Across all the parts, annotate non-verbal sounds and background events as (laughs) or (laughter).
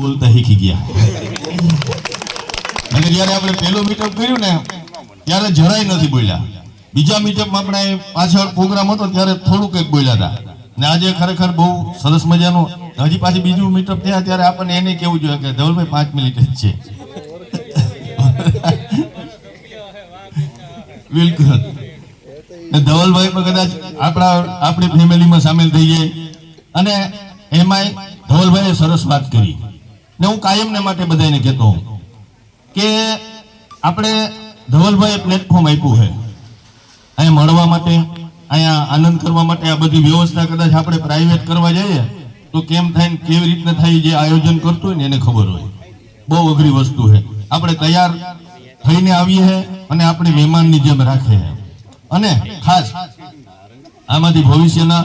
બોલતા શીખી ગયા. અને જ્યારે આપણે પહેલો મીટઅપ કર્યું ને, ત્યારે જરાય નથી બોલ્યા. બીજા મીટઅપમાં આપણે પાછળ પ્રોગ્રામ હતો, ત્યારે થોડું કંઈક બોલ્યા હતા. ને આજે ખરેખર બહુ સરસ મજાનું, હજી પાછી બીજું મીટઅપ થયા ત્યારે આપણને એને કેવું જોઈએ કે ધવલભાઈ પાંચ મિનિટ જ છે. બિલકુલ. ધવલભાઈ પણ કદાચ આપણા, આપણી ફેમિલીમાં સામેલ થઈ જાય અને એમાંય ધવલભાઈએ સરસ વાત કરી. ને હું કાયમને માટે બધાને કહેતો હોઉં કે આપણે ધવલભાઈએ પ્લેટફોર્મ આપ્યું છે. અહીંયા મળવા માટે, અહીંયા આનંદ કરવા માટે આ બધી વ્યવસ્થા કદાચ આપણે પ્રાઇવેટ કરવા જઈએ, તો કેમ થાય ને કેવી રીતના થાય જે આયોજન કરતું હોય ને એને ખબર હોય. બહુ અઘરી વસ્તુ છે. આપણે તૈયાર થઈને આવીએ અને આપણે મહેમાનની જેમ રાખે છે અને ખાસ, આમાંથી ભવિષ્યના,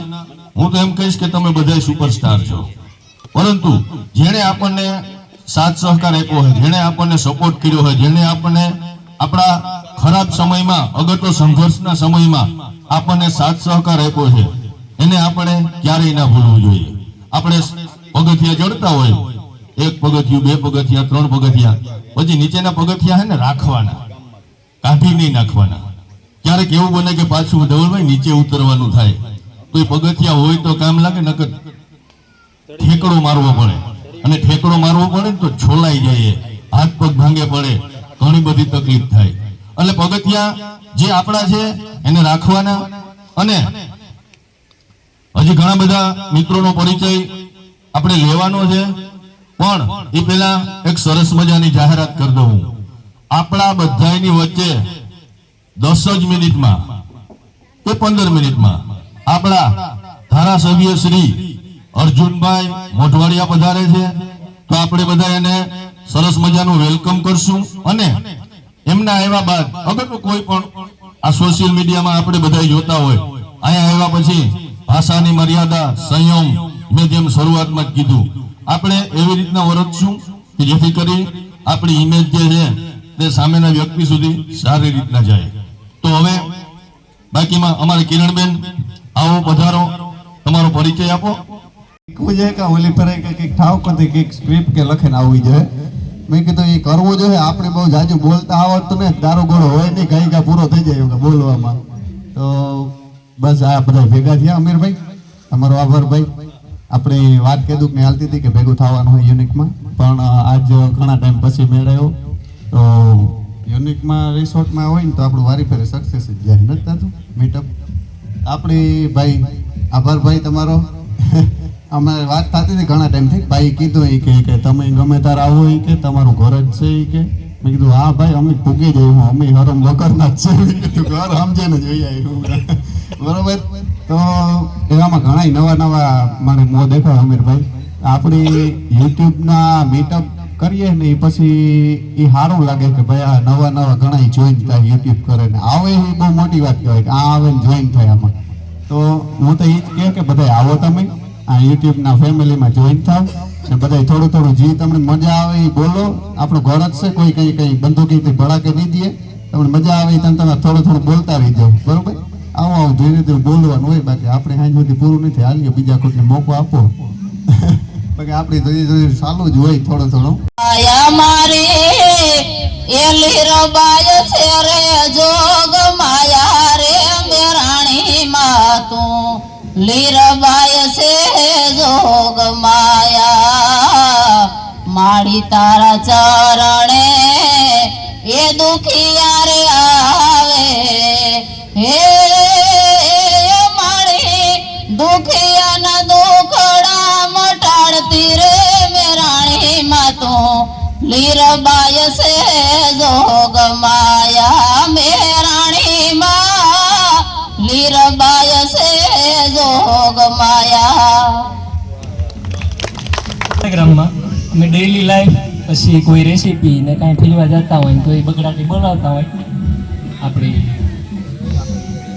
હું તો એમ કહીશ કે તમે બધા સુપરસ્ટાર છો. પરંતુ જેણે આપણને સાથ સહકાર આપ્યો હોય, જેણે આપણને સપોર્ટ કર્યો હોય, જેણે આપણને આપણા ખરાબ સમયમાં, અગતો સંઘર્ષના સમયમાં આપણને સાથ સહકાર આપ્યો છે, એને આપણે ક્યારેય ના ભૂલવું જોઈએ. આપણે પગથિયા ચડતા હોય, એક પગથિયું, બે પગથિયા, ત્રણ પગથિયા, પછી નીચેના પગથિયા છે ને રાખવાના, કાઢી નહીં નાખવાના. ક્યારેક એવું બને કે પાછું ધવલભાઈ નીચે ઉતરવાનું થાય. તો એ પગથિયા હોય તો કામ લાગે, નકર ઠેકડો મારવો પડે. અને ઠેકડો મારવો પડે તો છોલાઈ જાય હાથ પગ ભાંગે પડે. ઘણી બધી તકલીફ થાય. એટલે પગથિયા જે આપણા છે, એને રાખવાના. અને હજી ઘણા બધા મિત્રોનો પરિચય આપણે લેવાનો છે. પણ એ પેલા એક સરસ મજાની જાહેરાત કરી દઉં. આપણા બધાની વચ્ચે દસ જ મિનિટમાં કે પંદર મિનિટમાં આપણા ધારાસભ્ય શ્રી અર્જુનભાઈ મોઢવાડિયા પધારે છે. તો આપણે બધા એને સરસ મજાનું વેલકમ કરશું અને એમના આવ્યા બાદ તો કોઈ પણ આ સોશિયલ મીડિયામાં આપણે બધા જોતા હોય, અહીંયા આવ્યા પછી ભાષાની મર્યાદા, સંયમ, મેં જેમ શરૂઆતમાં જ કીધું. આપણે એવી રીતના વર્તશું કે જેથી કરી આપણી ઇમેજ જે છે તે સામેના વ્યક્તિ સુધી સારી રીતના જાય. તો હવે બાકીમાં અમારે કિરણબેન, આવો પધારો. તમારો પરિચય આપો. જોઈએ કે ઓલી પર કે કંઈક ઠાવકથી કંઈક સ્ક્રિપ્ટ કે લખીને આવવી જોઈએ. મેં કીધું એ કરવું જોઈએ, આપણે બહુ જાજુ બોલતા આવડતું ને દારૂ ગોળો હોય નહીં, કઈ કા પૂરો થઈ જાય બોલવામાં. તો બસ આ બધા ભેગા થયા અમીરભાઈ. તમારો આભાર ભાઈ. આપણે વાત કીધું કે હાલતી હતી કે ભેગું થવાનું હોય યુનિકમાં, પણ આજ ઘણા ટાઈમ પછી મેળવ્યો તો યુનિકમાં રિસોર્ટમાં હોય ને તો આપણું વારી ફેરે સક્સેસ જ જાય. નથી થતું મીટઅપ આપણી ભાઈ, આભાર ભાઈ તમારો. (laughs) અમે વાત થતી હતી ઘણા ટાઈમથી ભાઈ કીધું એ કે કે તમે ગમે ત્યારે આવો એ કે, તમારું ઘર જ છે એ કે. મેં કીધું, હા ભાઈ, અમે પૂગી જઈએ, હું, અમે હરમ વગરના જ છે. ઘર સમજે ને જોઈ આવ્યું બરોબર? તો એવામાં ઘણા નવા નવા મને મો દેખાય અમીરભાઈ. આપણી યુટ્યુબના મીટઅપ કરીએ ને એ પછી એ સારું લાગે કે ભાઈ, આ નવા નવા ઘણા જોઈન થાય, યુટ્યુબ કરે ને આવે એ બહુ મોટી વાત કહેવાય કે આ આવે ને જોઈન થાય આમાં. તો હું તો એ જ કહે કે બધા આવો તમે. આ યુટ્યુબના ફેમિલીમાં જોઈન થાવ ને બધા થોડું થોડું જે તમને મજા આવે એ બોલો. આપણું ઘર જ છે, કોઈ કઈ કઈ બંદૂકીથી ભડાકે નહીં દે. તમને મજા આવે એ તમે થોડું થોડું બોલતા રહી જાઓ બરોબર? આવું આવું ધીરે ધીરે બોલવાનું હોય. બાકી આપણે હાઈ સુધી પૂરું નથી. હાલીએ બીજા કોઈને મોકો આપો. બાકી આપણી ધીરે ધીરે ચાલુ જ હોય થોડો થોડો. માયા એલી રબાય છે રે જોગ લીરબાય છે જોગ માયા. માડી તારા ચરણે એ દુખિયા રે આવે. હે મારી દુખિયાના દુખડા મટાડતી રે મેરાણી માં તું. લીરબાય છે જોગ માયા મેરાણી માં. લીરબાય છે જોગ માયા અમે ડેઈલી લાઈફ પછી કોઈ રેસીપી ને કાંઈ ફીલવા જતા હોય ને તો એ બગડાટી બોલાવતા હોય. આપણે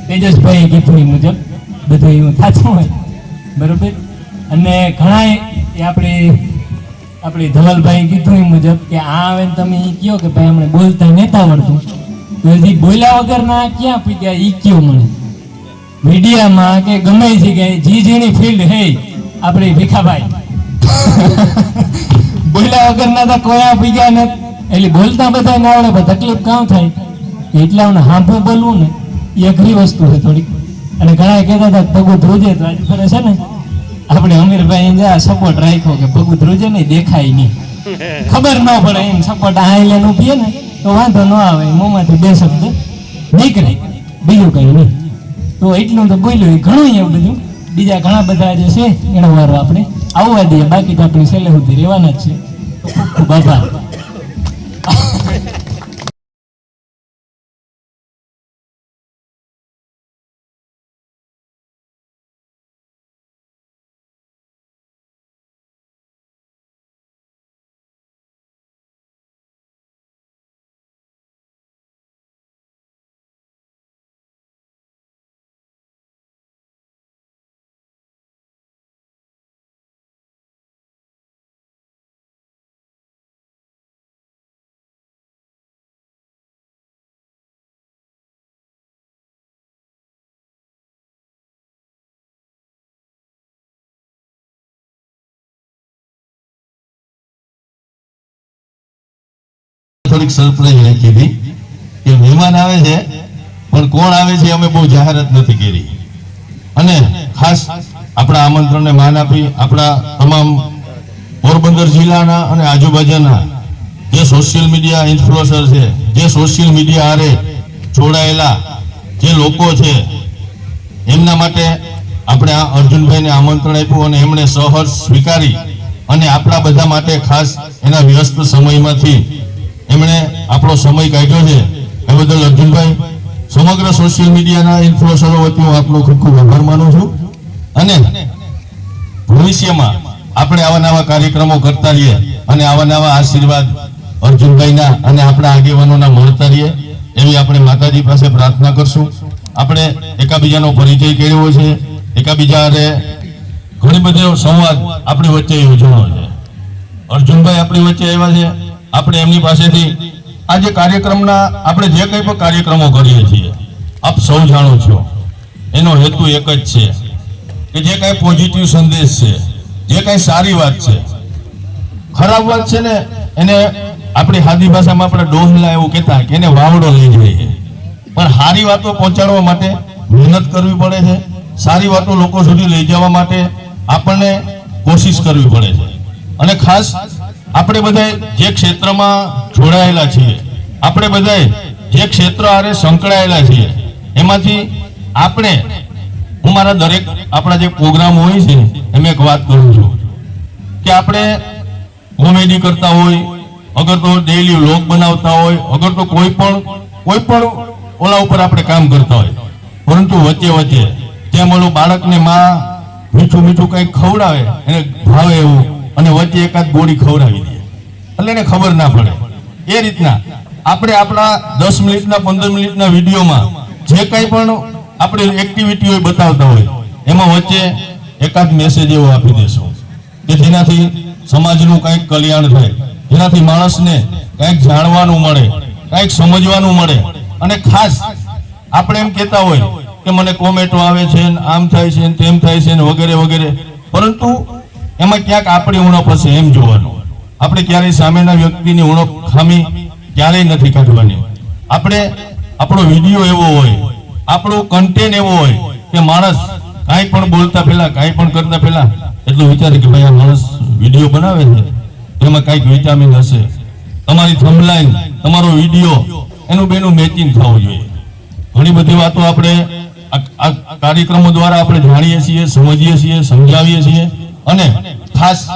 તેજસભાઈ કીધું મુજબ બધું એવું થતું હોય. બરોબર? અને ઘણા એ આપણે આપણે ધવલભાઈ કીધું એ મુજબ કે આ આવે તમે એ કહો કે ભાઈ હમણાં બોલતા નહોતા આવડતું. બોલ્યા વગરના ક્યાં ગયા એ કયો મને? મીડિયામાં કે ગમે છે કે જી જેની ફિલ્ડ હે, આપણે ભીખાભાઈ. બોલ્યા વગરના તો કોઈ આપી ગયા ને એટલે બોલતા બધા ના આવડે, પણ તકલીફ કામ થાય? એટલે આમને હાંભું બોલવું ને, એ અઘરી વસ્તુ છે થોડીક. અને ઘણા કહેતા હતા કે પગું ધ્રુજે તો આજે ફરે છે ને? આપણે અમીરભાઈ જા સપોર્ટ રાખ્યો કે પગું ધ્રુજે નહીં, દેખાય નહીં. ખબર ન પડે એમ સપોર્ટ આ લઈને ઉભીએ ને, તો વાંધો ન આવે મોંમાંથી બે શબ્દ નીકળે. બીજું કઈ નહીં. તો એટલું તો બોલ્યું ઘણું એવું બધું. બીજા ઘણા બધા જે છે એનો વારો આપણે આવવા દઈએ. બાકી તો આપણે છેલ્લે સુધી રહેવાના જ છે. ખૂબ થોડીક સરપ્રાઈઝ રાખી હતી કે મહેમાન આવે છે, પણ કોણ આવે છે અમે બહુ જાહેરાત નથી કરી. અને ખાસ આપણા આમંત્રણને માન આપી આપણા તમામ પોરબંદર જિલ્લાના અને આજુબાજુના જે સોશિયલ મીડિયા ઇન્ફ્લુઅન્સર છે, જે સોશિયલ મીડિયા હારે જોડાયેલા જે લોકો છે, એમના માટે આપણે આ અર્જુનભાઈને આમંત્રણ આપ્યું અને એમણે સહર્ષ સ્વીકારી અને આપણા બધા માટે ખાસ એના વ્યસ્ત સમયમાંથી એમણે આપણો સમય કાઢ્યો છે. એ બદલ અર્જુનભાઈ, સમગ્ર સોશિયલ મીડિયાના ઇન્ફ્લુઅન્સરો વતી હું આપનો ખૂબ ખૂબ આભાર માનું છું. અને ભવિષ્યમાં આપણે આવા નવા કાર્યક્રમો કરતા રહીએ અને આવા નવા આશીર્વાદ અર્જુનભાઈના અને આપણા આગેવાનોના મળતા રહીએ, એવી આપણે માતાજી પાસે પ્રાર્થના કરશું. આપણે એકાબીજાનો પરિચય કર્યો છે. એકાબીજા હારે ઘણી બધી સંવાદ આપણી વચ્ચે યોજવાનો છે. અર્જુનભાઈ આપણી વચ્ચે આવ્યા છે. આપણે એમની પાસેથી આ જે કાર્યક્રમના આપણે જે કંઈ પણ કાર્યક્રમો કરીએ છીએ, આપ સૌ જાણો છો. એનો હેતુ એક જ છે કે જે કાંઈ પોઝિટિવ સંદેશ છે, જે કાંઈ સારી વાત છે, ખરાબ વાત છે ને, એને આપણી હાદી ભાષામાં આપણે ડોહલા એવું કહેતા કે એને વાવડો લઈ જઈએ. પણ સારી વાતો પહોંચાડવા માટે મહેનત કરવી પડે છે, સારી વાતો લોકો સુધી લઈ જવા માટે આપણને કોશિશ કરવી પડે છે. અને ખાસ આપણે બધા જે ક્ષેત્રમાં જોડાયેલા છીએ, આપણે બધા જે ક્ષેત્ર આરે સંકળાયેલા છીએ, એમાંથી આપણે, હું મારા દરેક આપણા જે પ્રોગ્રામ હોય છે, એમ એક વાત કરું છું કે આપણે કોમેડી કરતા હોય, અગર તો ડેઈલી વ્લોગ બનાવતા હોય, અગર તો કોઈ પણ કોઈ પણ ઓલા ઉપર આપણે કામ કરતા હોય. પરંતુ વચ્ચે વચ્ચે, જેમ ઓલું બાળકને માં મીઠું મીઠું કંઈક ખવડાવે, એને ભાવે એવું અને વચ્ચે એકાદ ગોળી ખવડાવી દે. એટલે એને ખબર ના પડે. એ રીતના આપણે આપણા દસ મિનિટના, પંદર મિનિટના વિડીયોમાં જે કંઈ પણ આપણે એક્ટિવિટી હોય બતાવતા હોય, એમાં વચ્ચે એકાદ મેસેજ એવો આપી દેશો કે જેનાથી સમાજનું કંઈક કલ્યાણ થાય. જેનાથી માણસને કંઈક જાણવાનું મળે, કંઈક સમજવાનું મળે. અને ખાસ આપણે એમ કહેતા હોય કે મને કોમેન્ટો આવે છે ને આમ થાય છે ને તેમ થાય છે ને વગેરે વગેરે. પરંતુ એમાં ક્યાંક આપણી ઉણપ હશે એમ જોવાનું. આપણે ક્યારેય સામેના વ્યક્તિની ઉણપ ખામી ક્યારેય નથી કાઢવાની. આપણે આપણો વીડિયો એવો હોય, આપણો કન્ટેન્ટ એવો હોય કે માણસ કાંઈ પણ બોલતા પહેલા, કાંઈ પણ કરતા પહેલા એટલું વિચારે કે ભાઈ આ માણસ વીડિયો બનાવે છે, એમાં કાંઈક વિટામિન હશે. તમારી થંબલાઈન તમારો વીડિયો, એનું બેનું મેચિંગ થવું જોઈએ. ઘણી બધી વાતો આપણે આ કાર્યક્રમો દ્વારા આપણે જાણીએ છીએ, સમજીએ છીએ, સમજાવીએ છીએ. અને ખાસ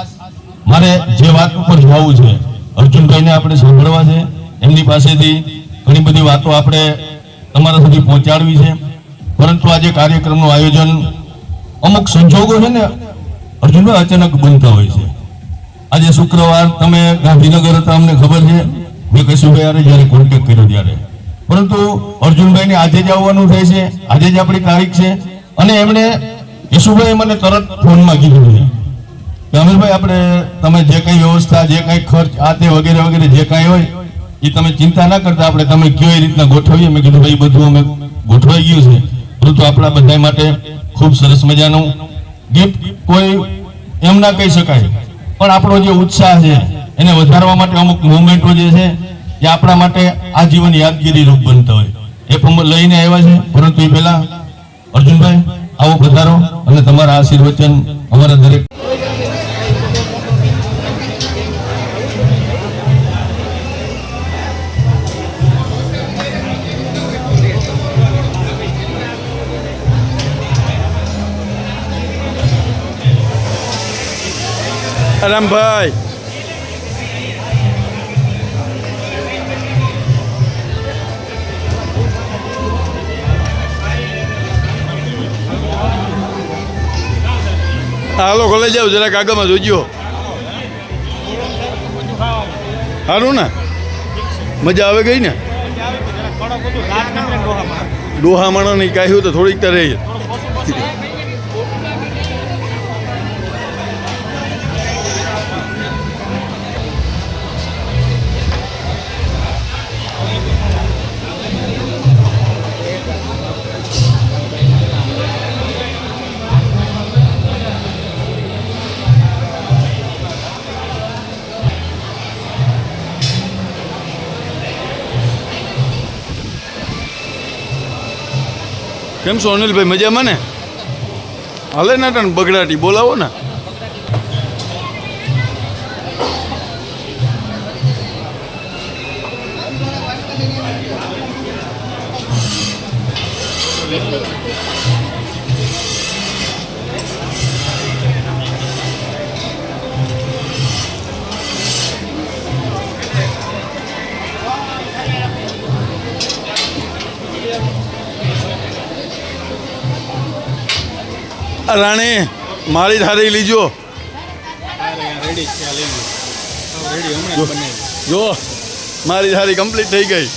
મારે જે વાત ઉપર જવું છે, અર્જુનભાઈને આપણે સાંભળવા છે, એમની પાસેથી ઘણી બધી વાતો આપણે તમારા સુધી પહોંચાડવી છે. પરંતુ આજે કાર્યક્રમનું આયોજન અમુક સંજોગો છે ને, અર્જુનભાઈ અચાનક બનતા હોય છે. આજે શુક્રવાર, તમે ગાંધીનગર હતા, અમને ખબર છે. મેં કશુભાઈ જ્યારે કોન્ટેક્ટ કર્યો ત્યારે. પરંતુ અર્જુનભાઈને આજે જ આવવાનું થાય છે. આજે જ આપણી તારીખ છે. અને એમણે યશુભાઈ મને તરત ફોનમાં કીધું છે. કે અમીરભાઈ આપણે તમે જે કંઈ વ્યવસ્થા, જે કંઈ ખર્ચ, આ તે વગેરે વગેરે જે કાંઈ હોય, એ તમે ચિંતા ના કરતા આપણે તમે કયો એ રીતના ગોઠવીએ? મેં કીધું, ભાઈ, બધું અમે ગોઠવાઈ ગયું છે. પરંતુ આપણા બધા માટે ખૂબ સરસ મજાનું ગિફ્ટ કોઈ એમ ના કહી શકાય. પણ આપણો જે ઉત્સાહ છે, એને વધારવા માટે અમુક મુવમેન્ટો જે છે, એ આપણા માટે આજીવન યાદગીરી રૂપ બનતા હોય. એ પણ લઈને આવ્યા છે. પરંતુ એ પહેલા અર્જુનભાઈ, આવો પધારો અને તમારા આશીર્વચન અમારા દરેક રામભાઈ હાલો કોલેજ જાવ જરાક આગળમાં જોજો. સારું ને? મજા આવે ગઈ ને? ડોહા નહીં કાહ્યું તો થોડીક તો કેમ છો અનિલભાઈ? મજામાં ને? હાલે ના તને બગડાટી બોલાવો ને. રાણી મારી થારી લીજો. જો મારી થારી કમ્પ્લીટ થઈ ગઈ.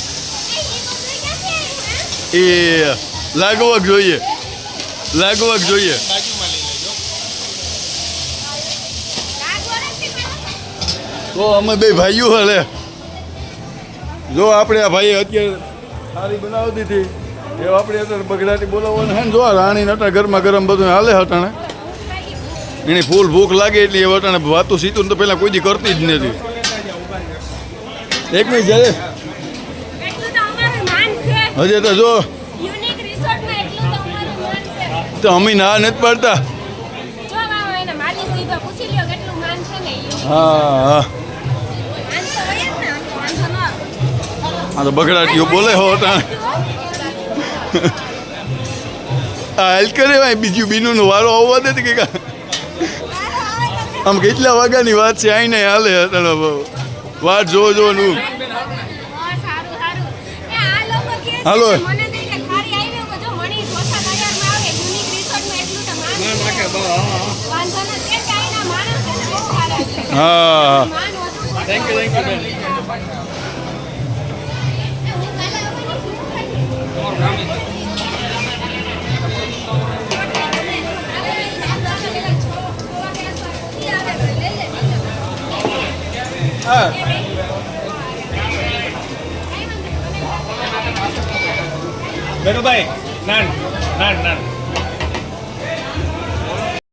એ લાગવક જોઈએ. લાગવક જોઈએ. તો અમે બે ભાઈઓ હલે જો, આપણે આ ભાઈએ અત્યારે સારી બનાવતી હતી એ આપણે અત્યારે બગડાટી બોલાવવાનું હે ને જો આ રાણી નટા ગરમા ગરમ બધું હાલે હટાણે. એની ફૂલ ભૂખ લાગે એટલે એ વટાણે વાતું સીતું તો પહેલાં કોઈ દી કરતી જ નથી. એક મિનિટ જ્યારે હજે તો જો. તો અમે ના નથી પાડતા. હા હા. તો બગડાટીઓ બોલે હો અટાણે. આ હેલ કરે ભાઈ, બીજું બીનું વારો આવવા દે કે આમ કેટલા વાગ્યાની વાત છે, આઈને હાલે વાત જો જોવાનું હાલો. કે બેનુભાઈ નાન નાન નાન